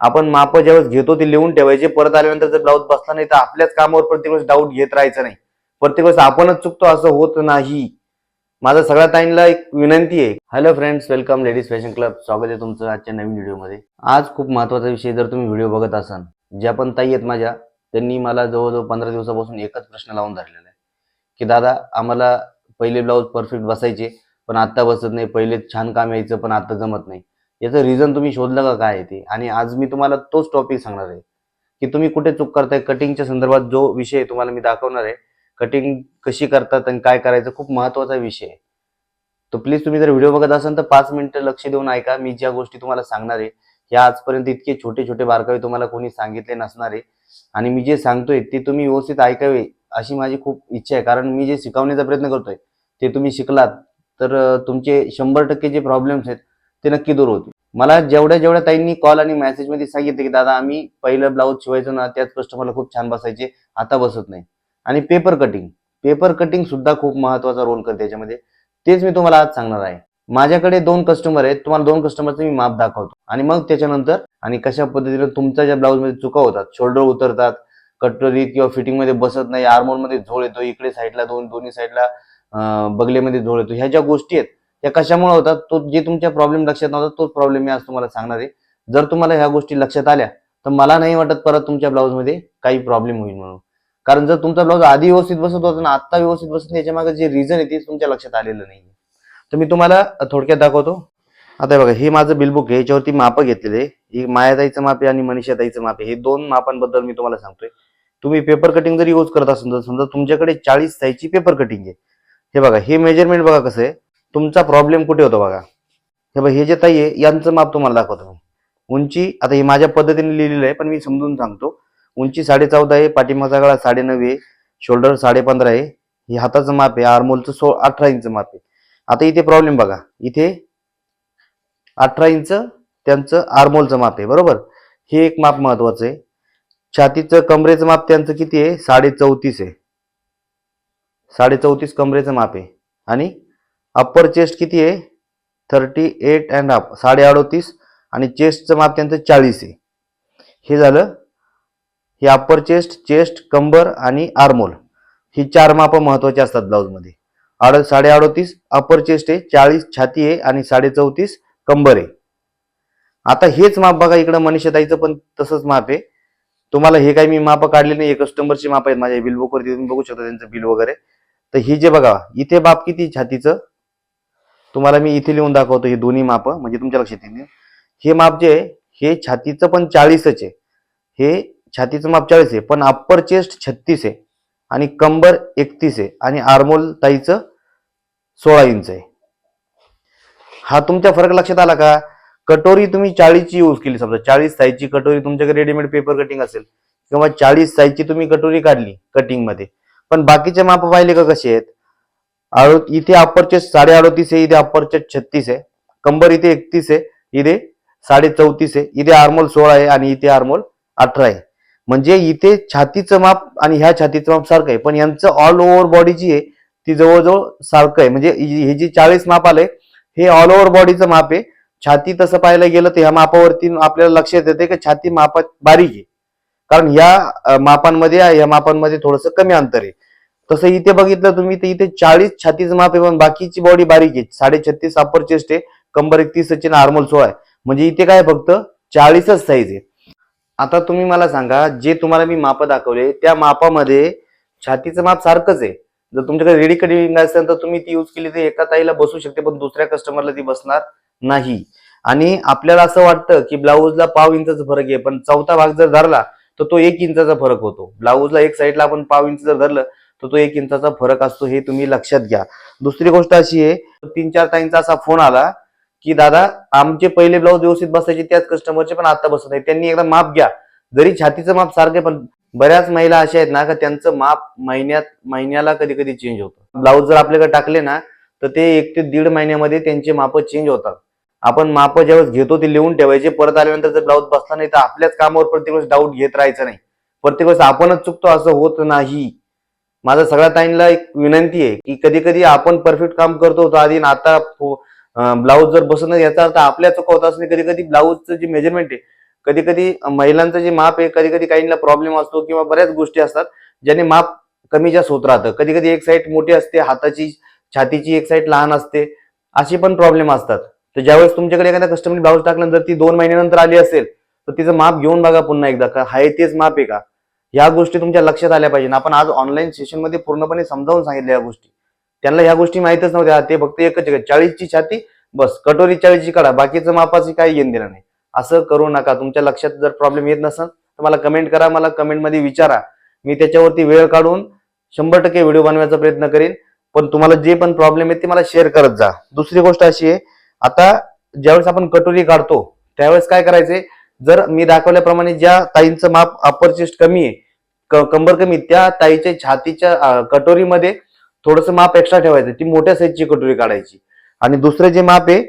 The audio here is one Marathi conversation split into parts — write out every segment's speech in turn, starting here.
आपण माप ज्यावेळेस घेतो ते लिहून ठेवायचे. परत आल्यानंतर जर ब्लाऊज बसला नाही तर आपल्याच कामावर प्रत्येक वेळेस डाऊट घेत राहायचं नाही. प्रत्येक वेळेस आपणच चुकतो असं होत नाही. माझा सगळ्या ताईंना एक विनंती आहे. Hello friends welcome ladies fashion club स्वागत आहे तुमचं आजच्या नवीन व्हिडिओमध्ये. आज खूप महत्त्वाचा विषय जर तुम्ही व्हिडिओ बघत असाल. ज्या पण ताई आहेत माझ्या त्यांनी मला जवळजवळ पंधरा दिवसापासून एकच प्रश्न लावून धरलेला आहे. की दादा आम्हाला पहिले ब्लाऊज परफेक्ट बसायचे पण आत्ता बसत नाही. पहिले छान काम यायचं पण आत्ता जमत नाही. याचं रिझन तुम्ही शोधलं का काय आहे ते? आणि आज मी तुम्हाला तोच टॉपिक सांगणार आहे की तुम्ही कुठे चूक करताय कटिंगच्या संदर्भात जो विषय आहे तुम्हाला मी दाखवणार आहे कटिंग कशी करतात आणि काय करायचं खूप महत्त्वाचा विषय आहे. तर प्लीज तुम्ही जर व्हिडिओ बघत असाल तर पाच मिनिटं लक्ष देऊन ऐका मी ज्या गोष्टी तुम्हाला सांगणार आहे या आजपर्यंत इतके छोटे छोटे बारकावे तुम्हाला कोणी सांगितले नसणार आहे. आणि मी जे सांगतोय ते तुम्ही व्यवस्थित ऐकावे अशी माझी खूप इच्छा आहे. कारण मी जे शिकवण्याचा प्रयत्न करतोय ते तुम्ही शिकलात तर तुमचे शंभर टक्के जे प्रॉब्लेम्स आहेत ते नक्की दूर होतील मला जेवढ्या जेवढ्या ताईंनी कॉल आणि मेसेजमध्ये सांगितले की दादा आम्ही पहिलं ब्लाऊज शिवायचो ना त्याच कस्टमरला खूप छान बसायचे आता बसत नाही. आणि पेपर कटिंग पेपर कटिंग सुद्धा खूप महत्त्वाचा रोल करते याच्यामध्ये. तेच मी तुम्हाला आज सांगणार आहे. माझ्याकडे दोन कस्टमर आहेत तुम्हाला दोन कस्टमरचं मी माप दाखवतो. आणि मग त्याच्यानंतर आणि कशा पद्धतीने तुमच्या ज्या ब्लाऊजमध्ये चुका होतात शोल्डर उतरतात कटोरी किंवा फिटिंगमध्ये बसत नाही आर्मोलमध्ये झोळ येतो इकडे साईडला दोन दोन्ही साईडला बगलेमध्ये झोळ येतो ह्या ज्या गोष्टी आहेत त्या कशामुळे होतात तो जे तुमच्या प्रॉब्लेम लक्षात नव्हता तोच प्रॉब्लेम मी आज तुम्हाला सांगणार आहे. जर तुम्हाला ह्या गोष्टी लक्षात आल्या तर मला नाही वाटत परत तुमच्या ब्लाऊजमध्ये काही प्रॉब्लेम होईल म्हणून. कारण जर तुमचा ब्लाऊज आधी व्यवस्थित बसत होता ना आता व्यवस्थित बसत याच्या मागे जे रिझन आहे ते तुमच्या लक्षात आलेलं नाही तर मी तुम्हाला थोडक्यात दाखवतो. आता हे बघा हे माझं बिलबुक आहे याच्यावरती मापं घेतलेले आहे. ही मायाताईचं माप आहे आणि मनीषाताईचं माप आहे. हे दोन मापांबद्दल मी तुम्हाला सांगतोय. तुम्ही पेपर कटिंग जर यूज करत असाल तर समजा तुमच्याकडे चाळीस साईजची पेपर कटिंग आहे. हे बघा हे मेजरमेंट बघा कसं आहे. तुमचा प्रॉब्लेम कुठे होतो बघा? हे बघा हे जे ताई आहे यांचं माप तुम्हाला दाखवतो. उंची आता हे माझ्या पद्धतीने लिहिलेलं आहे पण मी समजून सांगतो. उंची साडे चौदा आहे पाठीमागचा गळा साडे नऊ आहे शोल्डर साडे पंधरा आहे. हे हाताचं माप आहे आर्मोलचं सो अठरा इंच माप आहे. आता इथे प्रॉब्लेम बघा. इथे अठरा इंच त्यांचं आर्मोलचं माप आहे बरोबर? हे एक माप महत्वाचं आहे. छातीचं कमरेचं माप त्यांचं किती आहे? साडे चौतीस आहे. साडे चौतीस कमरेचं माप आहे. आणि अप्पर चेस्ट किती आहे? थर्टी एट अँड हाफ साडे अडोतीस आणि चेस्टचं माप त्यांचं चाळीस आहे. हे झालं हे अप्पर चेस्ट चेस्ट कंबर आणि आर्मोल ही चार मापं महत्वाची असतात ब्लाऊजमध्ये आड साडे अडोतीस अप्पर चेस्ट आहे चाळीस छाती आहे आणि साडे चौतीस कंबर आहे. आता हेच माप बघा इकडं मनीषताईचं पण तसंच माप आहे. तुम्हाला हे काही मी माप काढले नाही कस्टमरची माप आहेत माझ्या बिल बुकवरती तुम्ही बघू शकता त्यांचं बिल वगैरे. तर ही जे बघा इथे माप किती छातीचं? तुम्हाला मी इथे लिहून दाखवतो हे दोन्ही माप म्हणजे तुमच्या लक्षात येईल. हे माप जे आहे हे छातीचं पण चाळीसच आहे. हे छातीचं माप चाळीस आहे पण अप्पर चेस्ट छत्तीस आहे आणि कंबर एकतीस आहे आणि आर्मोल ताईचं सोळा इंच आहे. हा तुमच्या फरक लक्षात आला का? कटोरी तुम्ही चाळीसची यूज केली समजा चाळीस साईजची कटोरी तुमच्याकडे रेडीमेड पेपर कटिंग असेल किंवा चाळीस साईजची तुम्ही कटोरी काढली कटिंगमध्ये. पण बाकीचे माप पाहिले का कसे आहेत? इथे अप्पर चेस्ट साडे अडतीस आहे इथे अप्पर चेस्ट छत्तीस आहे. कंबर इथे एकतीस आहे इथे साडे चौतीस आहे इथे आर्मोल सोळा आहे आणि इथे आर्मोल अठरा आहे. म्हणजे इथे छातीचं माप आणि ह्या छातीचं माप सारखं आहे. पण यांचं ऑल ओव्हर बॉडी जी आहे ती जवळजवळ सारखं आहे. म्हणजे हे जे चाळीस माप आलंय हे ऑल ओव्हर बॉडीचं माप आहे. छाती तसं पाहायला गेलं तर ह्या मापावरती आपल्याला लक्षात येते की छाती मापात बारीक आहे. कारण ह्या मापांमध्ये ह्या मापांमध्ये थोडस कमी अंतर आहे. तसं इथे बघितलं तुम्ही तर इथे चाळीस छातीच माप आहे पण बाकीची बॉडी बारीक आहे. साडे छत्तीस अप्पर चेस्ट आहे कंबर एकतीस आहे नॉर्मल सोळा आहे. म्हणजे इथे काय फक्त चाळीसच साईज आहे. आता तुम्ही मला सांगा जे तुम्हाला मी माप दाखवले त्या मापामध्ये छातीचं माप सारखंच आहे. जर तुमच्याकडे रेडी कटिंग असेल तर तुम्ही ती यूज केली तर एका ताईला बसू शकते पण दुसऱ्या कस्टमरला ती बसणार नाही. आणि आपल्याला असं वाटतं की ब्लाऊजला पाव इंचाचा फरक आहे पण चौथा भाग जर धरला तर तो एक इंचाचा फरक होतो. ब्लाऊजला एक साईडला आपण पाव इंच जर धरलं तर तो एक इंचाचा फरक असतो हे तुम्ही लक्षात घ्या. दुसरी गोष्ट अशी आहे तीन चार ताईंचा असा फोन आला की दादा आमचे पहिले ब्लाऊज व्यवस्थित बसायचे त्याच कस्टमरचे पण आता बसत नाही त्यांनी एकदा माप घ्या. जरी छातीचं माप सारखं पण बऱ्याच महिला अशा आहेत ना का त्यांचं माप महिन्यात महिन्याला कधी कधी चेंज होतं. ब्लाऊज जर आपल्याकडे टाकले ना तर ते एक ते दीड महिन्यामध्ये त्यांचे माप चेंज होतात. आपण माप ज्यावेळेस घेतो ते लिहून ठेवायचे. परत आल्यानंतर जर ब्लाऊज बसला नाही तर आपल्याच कामावर प्रत्येक वेळेस डाऊट घेत राहायचं नाही. प्रत्येक वेळेस आपणच चुकतो असं होत नाही. माझा सगळ्या ताईंना एक विनंती आहे की कधी कधी आपण परफेक्ट काम करतो आधी आता ब्लाऊज जर बसत नाही याचा अर्थ आपल्या चुका होत असणे कधी कधी ब्लाऊजचं जे मेजरमेंट आहे कधी कधी महिलांचं जे माप आहे कधी कधी काहींना प्रॉब्लेम असतो किंवा बऱ्याच गोष्टी असतात ज्याने माप कमी जास्त होत राहतं. कधी कधी एक साईड मोठी असते हाताची छातीची एक साईड लहान असते अशी पण प्रॉब्लेम असतात. तर ज्यावेळेस तुमच्याकडे एखाद्या कस्टमरने ब्लाऊज टाकल्यानंतर ती दोन महिन्यानंतर आली असेल तर तिचं माप घेऊन बघा पुन्हा एकदा का हाय तेच माप आहे का? ह्या गोष्टी तुमच्या लक्षात आल्या पाहिजे. आपण आज ऑनलाईन सेशनमध्ये पूर्णपणे समजावून सांगितल्या या गोष्टी. त्यांना ह्या गोष्टी माहितच नव्हत्या. ते फक्त एकच चाळीसची छाती बस. कटोरी चाळीसची काढा. बाकीचं मापाची काही घेण देणार नाही. असं करू नका. तुमच्या लक्षात जर प्रॉब्लेम येत नसेल तर मला कमेंट करा. मला कमेंटमध्ये विचारा. मी त्याच्यावरती वेळ काढून शंभर टक्के व्हिडिओ बनवायचा प्रयत्न करेन. पण तुम्हाला जे पण प्रॉब्लेम आहेत ते मला शेअर करत जा. दुसरी गोष्ट अशी आहे आता ज्यावेळेस आपण कटोरी काढतो त्यावेळेस काय करायचे जर मी दाखवल्याप्रमाणे ज्या ताईंचं माप अपर चेस्ट कमी आहे कंबर कमी त्या ताईच्या छातीच्या कटोरीमध्ये थोडंसं माप एक्स्ट्रा ठेवायचं. ती मोठ्या साईजची कटोरी काढायची. आणि दुसरं जे माप आहे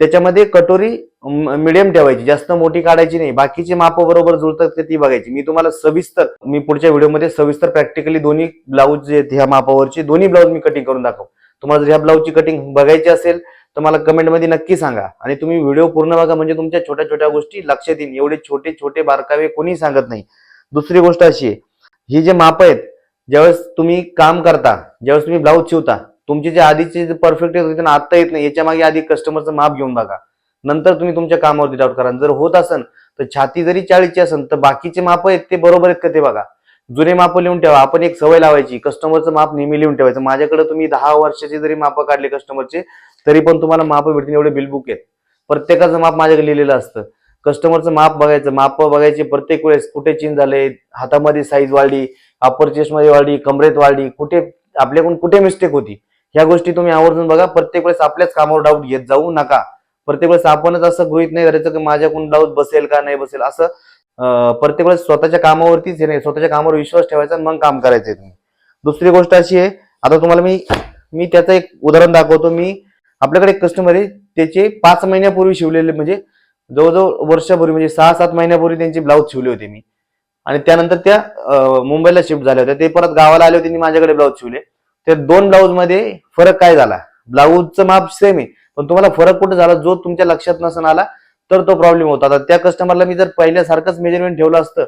त्याच्यामध्ये कटोरी मिडियम ठेवायची. जास्त मोठी काढायची नाही. बाकीचे माप बरोबर जुळतात का ती बघायची. मी तुम्हाला सविस्तर मी पुढच्या व्हिडिओमध्ये सविस्तर प्रॅक्टिकली दोन्ही ब्लाऊज जे ह्या मापावरची दोन्ही ब्लाऊज मी कटिंग करून दाखव तुम्हाला जर ह्या ब्लाऊजची कटिंग बघायची असेल तर मला कमेंटमध्ये नक्की सांगा. आणि तुम्ही व्हिडिओ पूर्ण बघा म्हणजे तुमच्या छोट्या छोट्या गोष्टी लक्षात येईल एवढे छोटे छोटे बारकावे कोणी सांगत नाही. दुसरी गोष्ट अशी आहे ही जे माप आहेत ज्यावेळेस तुम्ही काम करता ज्यावेळेस तुम्ही ब्लाऊज शिवता तुमचे जे आधीचे परफेक्ट येत होते ना आता येत नाही. याच्या मागे आधी कस्टमरचं माप घेऊन बघा. नंतर तुम्ही तुमच्या कामावरती डाऊट करा. जर होत असेल तर छाती जरी चाळीची असेल तर बाकीचे माप आहेत ते बरोबर आहेत का ते बघा. जुने माप लिहून ठेवा. आपण एक सवय लावायची. कस्टमरचं माप नेहमी लिहून ठेवायचं. माझ्याकडे तुम्ही दहा वर्षाचे जरी माप काढले कस्टमरचे तरी पण तुम्हाला माप भेटतील एवढे बिल बुक आहेत. प्रत्येकाचं माप माझ्याकडे लिहिलेलं असतं. कस्टमरचं माप बघायचं माप बघायचे प्रत्येक वेळेस कुठे चेंज झाले हातामध्ये साईज वाढली अपर चेस्टमध्ये वाढली कमरेत वाढली कुठे आपल्याकडून कुठे मिस्टेक होती? ह्या गोष्टी तुम्ही आवर्जून बघा. प्रत्येक वेळेस आपल्याच कामावर डाऊट घेत जाऊ नका. प्रत्येक वेळेस आपणच असं गृहित नाही करायचं की माझ्याकडून डाऊट बसेल का नाही बसेल. असं प्रत्येक वेळेस स्वतःच्या कामावरतीच हे नाही. स्वतःच्या कामावर विश्वास ठेवायचा आणि मग काम करायचं तुम्ही. दुसरी गोष्ट अशी आहे आता तुम्हाला मी मी त्याचं एक उदाहरण दाखवतो. मी आपल्याकडे एक कस्टमर आहे त्याचे पाच महिन्यापूर्वी शिवलेले म्हणजे जवळजवळ वर्षापूर्वी म्हणजे सहा सात महिन्यापूर्वी त्यांचे ब्लाऊज शिवले होते मी. आणि त्यानंतर त्या मुंबईला शिफ्ट झाल्या होत्या. ते परत गावाला आले होते माझ्याकडे ब्लाऊज शिवले. त्या दोन ब्लाऊजमध्ये फरक काय झाला? ब्लाऊजचं माप सेम आहे पण तुम्हाला फरक कुठे झाला? जो तुमच्या लक्षात नसून आला तर तो प्रॉब्लेम होता. आता त्या कस्टमरला मी जर पहिल्यासारखंच मेजरमेंट ठेवलं असतं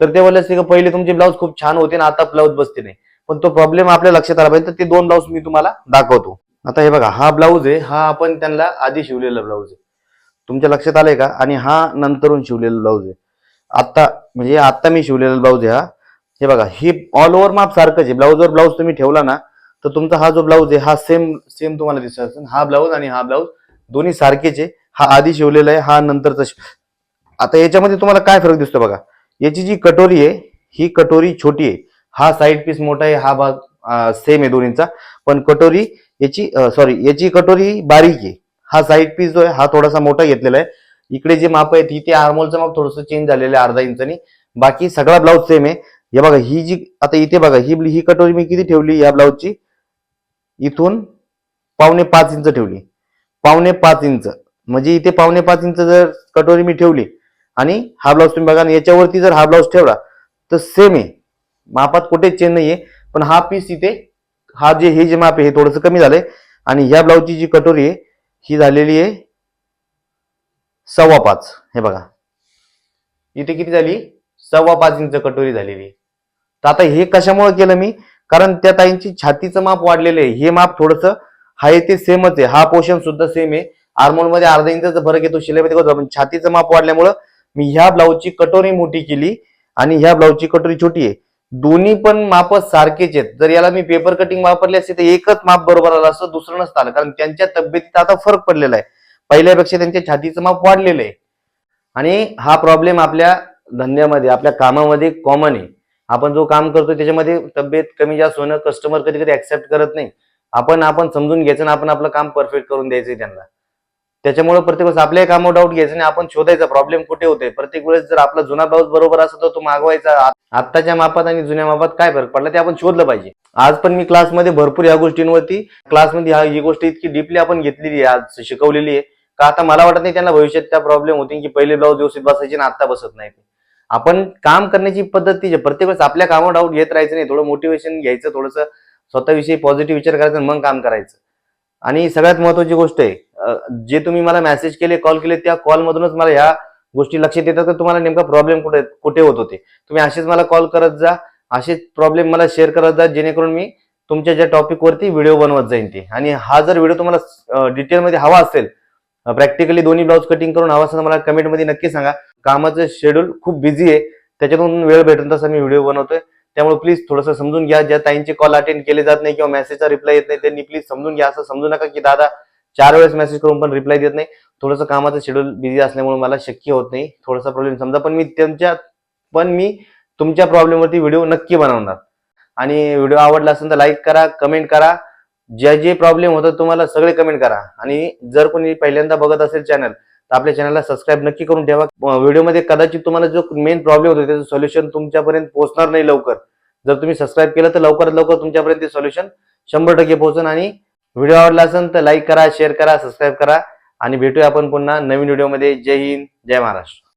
तर ते बोलले असते की पहिले तुमचे ब्लाऊज खूप छान होते ना आता ब्लाऊज बसते नाही. पण तो प्रॉब्लेम आपल्या लक्षात आला पाहिजे तर ते दोन ब्लाऊज मी तुम्हाला दाखवतो. आता हे बघा हा ब्लाऊज आहे हा आपण त्यांना आधी शिवलेला ब्लाऊज आहे. तुमच्या लक्षात आलंय का? आणि हा नंतरून शिवलेला ब्लाऊज आहे. आत्ता म्हणजे आत्ता मी शिवलेला ब्लाऊज आहे हा. हे बघा ही ऑल ओव्हर माप सारखंच आहे. ब्लाऊजवर ब्लाऊज तुम्ही ठेवला ना तर तुमचा हा जो ब्लाऊज आहे हा सेम सेम तुम्हाला दिसत असेल. हा ब्लाऊज आणि हा ब्लाऊज दोन्ही सारखेच आहे. हा आधी शिवलेला आहे हा नंतरचा आता याच्यामध्ये तुम्हाला काय फरक दिसतो बघा? याची जी कटोरी आहे ही कटोरी छोटी आहे. हा साईड पीस मोठा आहे हा भाग सेम आहे दोन्हीचा. पण कटोरी याची सॉरी याची कटोरी बारीक आहे. हा साईड पीस जो आहे हा थोडासा मोठा घेतलेला आहे. इकडे जे माप आहे इथे आर्मोलचं माप थोडंसं चेंज झालेलं आहे अर्धा इंचानी बाकी सगळा ब्लाऊज सेम आहे. हे बघा ही जी आता इथे बघा ही ही कटोरी मी किती ठेवली या ब्लाऊजची इथून पावणे पाच इंच ठेवली. पावणे पाच इंच म्हणजे इथे पावणे पाच इंच जर कटोरी मी ठेवली आणि हा ब्लाऊज तुम्ही बघा याच्यावरती जर हा ब्लाऊज ठेवला तर सेम आहे. मापात कुठेच चेंज नाहीये. पण हा पीस इथे हा जे हे जे माप आहे हे थोडंसं कमी झालंय. आणि ह्या ब्लाऊजची जी कटोरी आहे ही झालेली आहे सव्वा पाच. हे बघा. इथे किती झाली? सव्वा पाच इंच कटोरी झालेली आहे. तर आता हे कशामुळे केलं मी? कारण त्या ताईंची छातीचं माप वाढलेलं आहे. हे माप थोडंसं हाय ते सेमच आहे. हा पोर्शन सुद्धा सेम आहे. आर्मोलमध्ये अर्धा इंचाचा फरक येतो शिलाईमध्ये करतो पण छातीचं माप वाढल्यामुळं मी ह्या ब्लाऊजची कटोरी मोठी केली. आणि ह्या ब्लाऊजची कटोरी छोटी आहे. दोन्ही पण माप सारखेच आहेत. जर याला मी पेपर कटिंग वापरली असते तर एकच माप बरोबर आलं असतं दुसरं नसतं आलं. कारण त्यांच्या तब्येतीत आता फरक पडलेला आहे. पहिल्यापेक्षा त्यांच्या छातीचं माप वाढलेलं आहे. आणि हा प्रॉब्लेम आपल्या धंद्यामध्ये आपल्या कामामध्ये कॉमन आहे. आपण जो काम करतो त्याच्यामध्ये तब्येत कमी जास्त होणं कस्टमर कधी कधी ऍक्सेप्ट करत नाही. आपण आपण समजून घ्यायचं आणि आपण आपलं काम परफेक्ट करून द्यायचंय त्यांना. त्याच्यामुळे प्रत्येक वेळेस आपल्या कामावर डाऊट घ्यायचं आणि आपण शोधायचा प्रॉब्लेम कुठे होते? प्रत्येक वेळेस जर आपला जुना ब्लाऊज बरोबर असतो तर तो मागवायचा. आत्ताच्या मापात आणि जुन्या मापात काय फरक पडला ते आपण शोधलं पाहिजे. आज पण मी क्लासमध्ये भरपूर या गोष्टींवरती क्लासमध्ये हा ही गोष्ट इतकी डीपली आपण घेतलेली आहे आज शिकवलेली आहे. का आता मला वाटत नाही त्यांना भविष्यात त्या प्रॉब्लेम होती की पहिले ब्लाऊज व्यवस्थित बसायचे आणि आता बसत नाही आपण काम करण्याची पद्धत ती प्रत्येक वेळेस आपल्या कामावर डाऊट घेत राहायचं नाही. थोडं मोटिवेशन घ्यायचं थोडंसं स्वतःविषयी पॉझिटिव्ह विचार करायचा मग काम करायचं. आणि सगळ्यात महत्वाची गोष्ट आहे जे तुम्ही मला मेसेज केले कॉल केले त्या कॉलमधूनच मला ह्या गोष्टी लक्षात येतात. तर तुम्हाला नेमका प्रॉब्लेम कुठे कुठे होत होते? तुम्ही असेच मला कॉल करत जा. असेच प्रॉब्लेम मला शेअर करत जा जेणेकरून मी तुमच्या ज्या टॉपिकवरती व्हिडिओ बनवत जाईन ते. आणि हा जर व्हिडिओ तुम्हाला डिटेलमध्ये हवा असेल प्रॅक्टिकली दोन्ही ब्लाऊज कटिंग करून हवा असेल मला कमेंटमध्ये नक्की सांगा. कामाचं शेड्यूल खूप बिझी आहे. त्याच्यातून वेळ भेटून तसा मी व्हिडिओ बनवतोय. त्यामुळे प्लीज थोडंसं समजून घ्या. ज्या ताईंचे कॉल अटेंड केले जात नाही किंवा मेसेजचा रिप्लाय येत नाही त्यांनी प्लीज समजून घ्या. असं समजू नका की दादा चार वेळेस मेसेज करून पण रिप्लाय देत नाही. थोडंसं कामाचं शेड्यूल बिझी असल्यामुळे मला शक्य होत नाही. थोडासा प्रॉब्लेम समजा पण मी त्यांच्या पण मी तुमच्या प्रॉब्लेमवरती व्हिडिओ नक्की बनवणार. आणि व्हिडिओ आवडला असेल तर लाईक करा कमेंट करा. जे जे प्रॉब्लेम होतात तुम्हाला सगळे कमेंट करा. आणि जर कोणी पहिल्यांदा बघत असेल चॅनल तर आपल्या चॅनलला सबस्क्राईब नक्की करून ठेवा. व्हिडिओमध्ये कदाचित तुम्हाला जो मेन प्रॉब्लेम होतो त्याचं सोल्युशन तुमच्यापर्यंत पोहोचणार नाही लवकर. जर तुम्ही सबस्क्राईब केलं तर लवकरात लवकर तुमच्यापर्यंत ते सोल्युशन शंभर टक्के पोहोचन आणि व्हिडिओ आवडला असेल तर लाईक करा शेअर करा सबस्क्राईब करा. आणि भेटूया आपण पुन्हा नवीन व्हिडिओमध्ये जय हिंद जय महाराष्ट्र.